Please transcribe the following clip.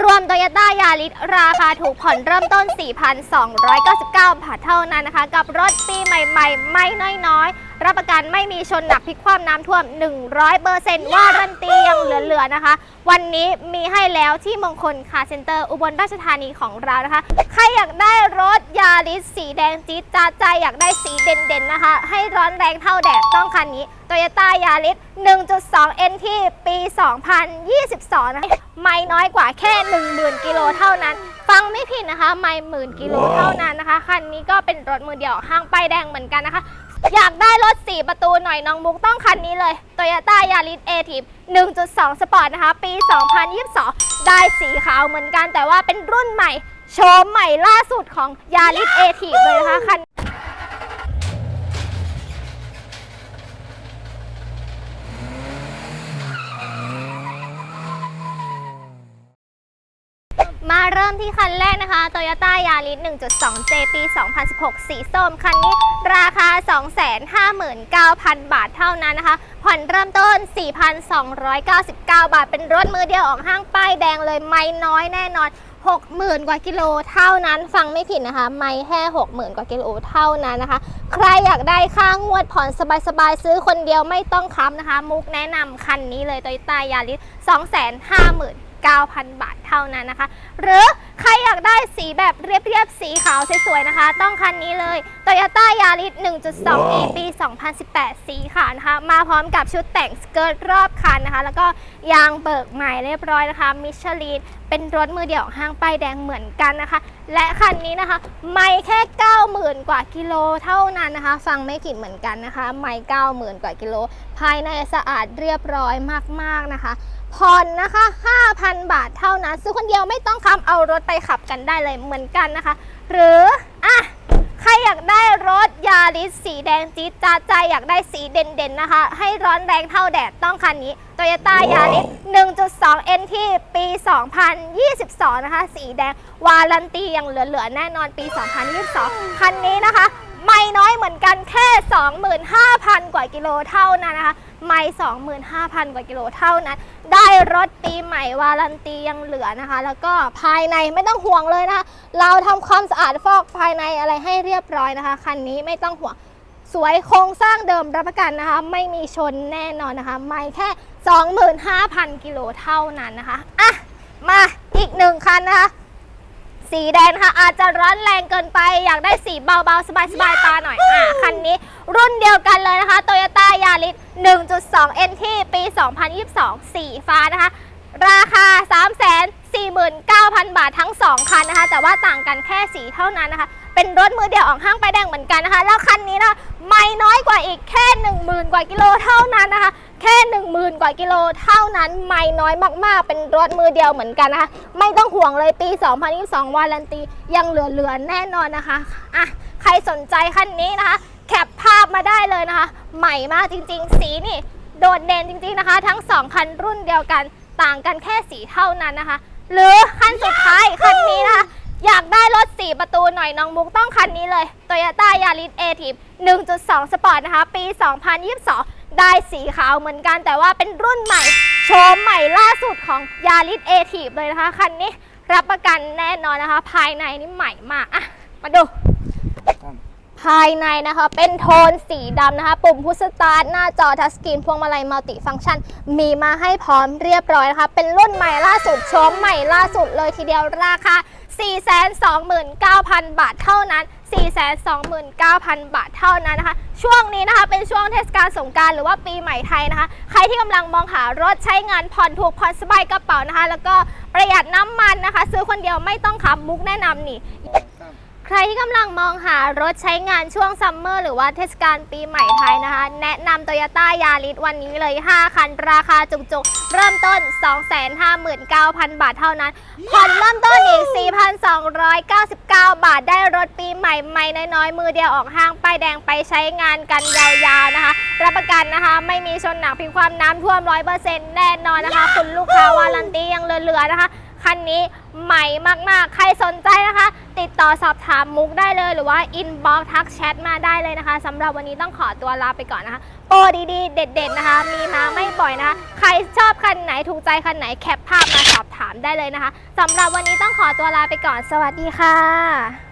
รวมโตโยต้ายาริสราคาถูกผ่อนเริ่มต้น 4,299 บาทเท่านั้นนะคะ กับรถปีใหม่ ๆ ไม่น้อยๆ รับประกันไม่มีชนหนักพลิกคว่ำน้ำท่วม 100%ว่ารันตียังเหลือๆนะคะ วันนี้มีให้แล้วที่มงคลคาเซ็นเตอร์อุบลราชธานีของเรานะคะ ใครอยากได้รถยาริสสีแดงจี๊ดจ้าดใจอยากได้สีเด่นๆนะคะ ให้ร้อนแรงเท่าแดดต้องคันนี้ Toyota Yaris 1.2 NT ปี 2022 นะคะไม่น้อยกว่าแค่ 10,000 กิโลเท่านั้น ฟังไม่ผิดนะคะ ไม่หมื่นกิโลเท่านั้นนะคะ คันนี้ก็เป็นรถมือเดียวห้างป้ายแดงเหมือนกันนะคะ อยากได้รถ 4 ประตูหน่อยน้องมุกต้องคันนี้เลย Toyota Yaris a t i p 1.2 Sport นะคะ ปี 2022 ได้สีขาวเหมือนกันแต่ว่าเป็นรุ่นใหม่ โฉมใหม่ล่าสุดของ Yaris a t i p เลยนะคะคัน มาเริ่มที่คันแรกนะคะ Toyota Yaris 1.2J ปี 2016 สีส้ม คันนี้ราคา 259,000 บาทเท่านั้นนะคะ ผ่อนเริ่มต้น 4,299 บาท เป็นรถมือเดียวออกห้างป้ายแดงเลยไม่น้อยแน่นอน 60,000 กว่ากิโลเท่านั้น ฟังไม่ผิดนะคะ ไม่แค่60,000 กว่ากิโลเท่านั้นนะคะ ใครอยากได้ค่างวดผ่อนสบายๆ ซื้อคนเดียวไม่ต้องค้ำนะคะ มุกแนะนำคันนี้เลย Toyota Yaris 250,000 9,000 บาทเท่านั้นนะคะ หรือใครอยากได้สีแบบเรียบๆ สีขาวสวยๆ นะคะ ต้องคันนี้เลย Toyota Yaris 1.2 e ปี 2018 สีขาวนะคะ มาพร้อมกับชุดแต่งสเกิร์ตรอบคันนะคะ แล้วก็ยางเบิกใหม่เรียบร้อยนะคะ มิชลินเป็นรถมือเดี่ยวห้างป้ายแดงเหมือนกันนะคะ และคันนี้นะคะ ไม่แค่ 90,000 กว่ากิโลเท่านั้นนะคะ ฟังไม่ผิดเหมือนกันนะคะ ไม่ 90,000 กว่ากิโล ภายในสะอาดเรียบร้อยมากๆนะคะ ผ่อนนะคะ 5,000 บาทเท่านั้น ซื้อคนเดียวไม่ต้องคำเอารถไปขับกันได้เลยเหมือนกันนะคะ หรือ อะ ใครอยากได้รถยาริสสีแดงจี๊ดจ้าดใจอยากได้สีเด่นๆนะคะ ให้ร้อนแรงเท่าแดดต้องคันนี้ Toyota Yaris 1.2 NT ปี 2022 นะคะ สีแดง วารันตียังเหลือ ๆ แน่นอนปี 2022 คันนี้นะคะ ไม่น้อยเหมือนกันแค่ 25,000 กว่ากิโลเท่านั้นนะคะ ไม่25,000 กว่ากิโลเท่านั้น ได้รถปีใหม่วารันตียังเหลือนะคะ แล้วก็ภายในไม่ต้องห่วงเลยนะคะ เราทำความสะอาดฟอกภายในอะไรให้เรียบร้อยนะคะ คันนี้ไม่ต้องห่วงสวยโครงสร้างเดิมรับประกันนะคะ ไม่มีชนแน่นอนนะคะ ไม่แค่ 25,000 กิโลเท่านั้นนะคะ อะ มาอีกหนึ่งคันนะคะ สีแดงนะคะอาจจะร้อนแรงเกินไป อยากได้สีเบาๆ สบายๆ ตาหน่อย อะ คันนี้รุ่นเดียวกันเลยนะคะ Toyota Yaris 1.2 NT ปี 2022 สีฟ้านะคะ ราคา 349,000 บาททั้ง 2 คันนะคะ แต่ว่าต่างกันแค่สีเท่านั้นนะคะ เป็นรถมือเดียวออกห้างไปายแดงเหมือนกันนะคะ แล้วคันนี้นะคะไม่น้อยกว่าอีกแค่ 10,000 กว่ากิโลเท่านั้นนะคะ แค่10,000กว่ากิโลเท่านั้นไม่น้อยมากๆ เป็นรถมือเดียวเหมือนกันนะคะ ไม่ต้องห่วงเลยปี 2022วารันตียังเหลือๆแน่นอนนะคะอะใครสนใจคันนี้นะคะ แคปภาพมาได้เลยนะคะ ใหม่มากจริงๆ สีนี่โดดเด่นจริงๆนะคะ ทั้ง 2 คันรุ่นเดียวกันต่างกันแค่สีเท่านั้นนะคะ หรือคันสุดท้ายคันนี้นะคะอยากได้รถ 4 ประตูหน่อยน้องมุกต้องคันนี้เลย Toyota Yaris a t i p 1.2 Sport นะคะ ปี 2022 ได้สีขาวเหมือนกัน แต่ว่าเป็นรุ่นใหม่โฉมใหม่ล่าสุดของ Yaris a t i p เลยนะคะคันนี้รับประกันแน่นอนนะคะ ภายในนี่ใหม่มากอะมาดู ภายในนะคะเป็นโทนสีดำนะคะ ปุ่มพุชสตาร์ทหน้าจอทัชสกรีนพวงมาลัยมัลติฟังก์ชัน มีมาให้พร้อมเรียบร้อยนะคะ เป็นรุ่นใหม่ล่าสุดโฉมใหม่ล่าสุดเลยทีเดียวราคา 429,000 บาทเท่านั้น 429,000 บาทเท่านั้นนะคะ ช่วงนี้นะคะเป็นช่วงเทศกาลสงการหรือว่าปีใหม่ไทยนะคะ ใครที่กำลังมองหารถใช้งานผ่อนถูกผ่อนสบายกระเป๋านะคะ แล้วก็ประหยัดน้ำมันนะคะ ซื้อคนเดียวไม่ต้องขับมุกแนะนำนี่ ใครที่กำลังมองหารถใช้งานช่วงซัมเมอร์หรือว่าเทศกาลปีใหม่ไทยนะคะ แนะนำ Toyota Yaris วันนี้เลย 5 คัน ราคาจุกๆ เริ่มต้น 259,000 บาทเท่านั้นผ่อนเริ่มต้นอีก 4,299 บาทได้รถปีใหม่ใหม่น้อยๆ มือเดียวออกห้างป้ายแดงไปใช้งานกันยาวๆนะคะ รับประกันนะคะ ไม่มีชนหนักพิกความน้ำท่วม 100%แน่นอนนะคะ คุณลูกค้าวารันตียังเหลือๆนะคะ คันนี้ใหม่มากๆ ใครสนใจนะคะ ติดต่อสอบถามมุกได้เลย หรือว่าอินบ็อกทักแชทมาได้เลยนะคะสำหรับวันนี้ต้องขอตัวลาไปก่อนนะคะโปรดีๆ เด็ด ๆ นะคะ มีมาไม่บ่อยนะคะ ใครชอบคันไหนถูกใจคันไหนแคปภาพมาสอบถามได้เลยนะคะสำหรับวันนี้ต้องขอตัวลาไปก่อนสวัสดีค่ะ